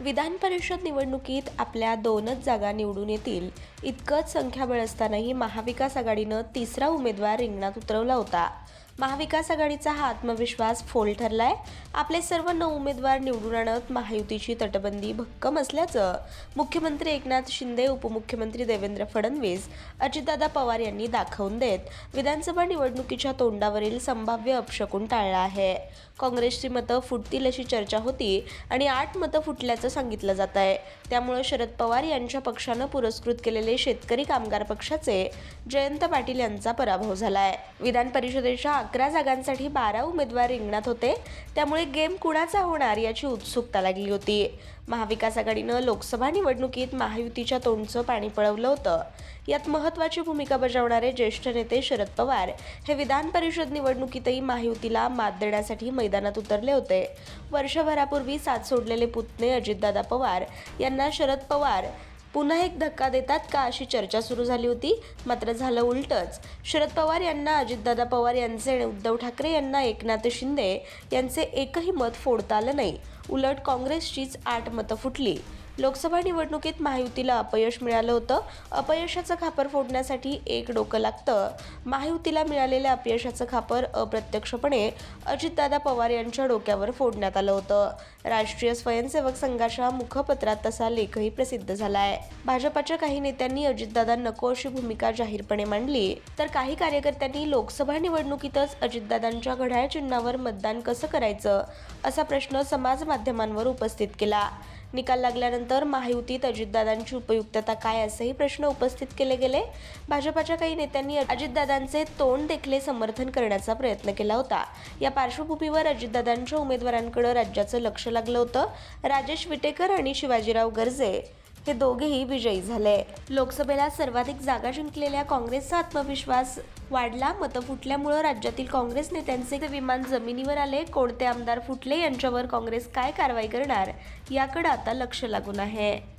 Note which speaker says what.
Speaker 1: विधान परिषद निवडणुकीत आपल्या दोनच जागा निवडून येतील. इतकंच संख्याबळ असतानाही महाविकास आघाडीनं तिसरा उमेदवार रिंगणात उतरवला होता. महाविकास आघाडीचा हा आत्मविश्वास फोल ठरलाय. आपले सर्व नऊ उमेदवार निवडून आणत महायुतीची तटबंदी भक्कम असल्याचं मुख्यमंत्री एकनाथ शिंदे उपमुख्यमंत्री देवेंद्र फडणवीस अजितदादा पवार यांनी दाखवून देत विधानसभा निवडणुकीच्या तोंडावरील संभाव्य अपशकून टाळला आहे. काँग्रेसची मतं फुटतील अशी चर्चा होती आणि आठ मतं फुटल्याचं सांगितलं जात आहे त्यामुळे शरद पवार यांच्या पक्षानं पुरस्कृत केलेले शेतकरी कामगार पक्षाचे जयंत पाटील यांचा पराभव झालाय. विधान परिषदेच्या अकरा जागांसाठी बारा उमेदवार रिंगणात होते. त्यामुळे गेम कुणाचा होणार याची उत्सुकता लागली होती. महाविकास आघाडीनं लोकसभा निवडणुकीत महायुतीच्या तोंडचं पाणी पळवलं होतं. यात महत्त्वाची भूमिका बजावणारे ज्येष्ठ नेते शरद पवार हे विधान परिषद निवडणुकीतही महायुतीला मात देण्यासाठी मैदानात उतरले होते. वर्षभरापूर्वी साथ सोडलेले पुतणे अजितदादा पवार यांना शरद पवार पुन्हा एक धक्का देतात का अशी चर्चा सुरू झाली होती. मात्र झालं उलटच. शरद पवार यांना अजितदादा पवार यांचे आणि उद्धव ठाकरे यांना एकनाथ शिंदे यांचे एकही मत फोडता आलं नाही. उलट काँग्रेसचीच आठ मतं फुटली. लोकसभा निवडणुकीत महायुतीला अपयश मिळालं होतं. अपयशाचं खापर फोडण्यासाठी एक डोकं लागतं. महायुतीला मिळालेल्या अपयशाचं खापर अप्रत्यक्षपणे अजितदादा पवार यांच्या डोक्यावर फोडण्यात आलं होतं. राष्ट्रीय स्वयंसेवक संघाच्या मुखपत्रात तसा लेखही प्रसिद्ध झाला आहे भाजपाच्या काही नेत्यांनी अजितदादा नको अशी भूमिका जाहीरपणे मांडली. तर काही कार्यकर्त्यांनी लोकसभा निवडणुकीतच अजितदादांच्या घड्याळ चिन्हावर मतदान कसं करायचं? असा प्रश्न समाज माध्यमांवर उपस्थित केला. निकाल लागल्यानंतर महायुतीत अजितदादांची उपयुक्तता काय असेही प्रश्न उपस्थित केले गेले. भाजपाच्या काही नेत्यांनी अजितदादांचे तोंड देखले समर्थन करण्याचा प्रयत्न केला होता. या पार्श्वभूमीवर अजितदादांच्या उमेदवारांकडे राज्याचं लक्ष लागलं होतं. राजेश विटेकर आणि शिवाजीराव गर्जे हे दोघेही विजयी झाले. लोकसभेला सर्वाधिक जागा जिंकलेल्या काँग्रेसचा आत्मविश्वास वाढला. मतं फुटल्यामुळं राज्यातील काँग्रेस नेत्यांचे विमान जमिनीवर आले. कोणते आमदार फुटले? यांच्यावर काँग्रेस काय कारवाई करणार? याकडे आता लक्ष लागून आहे.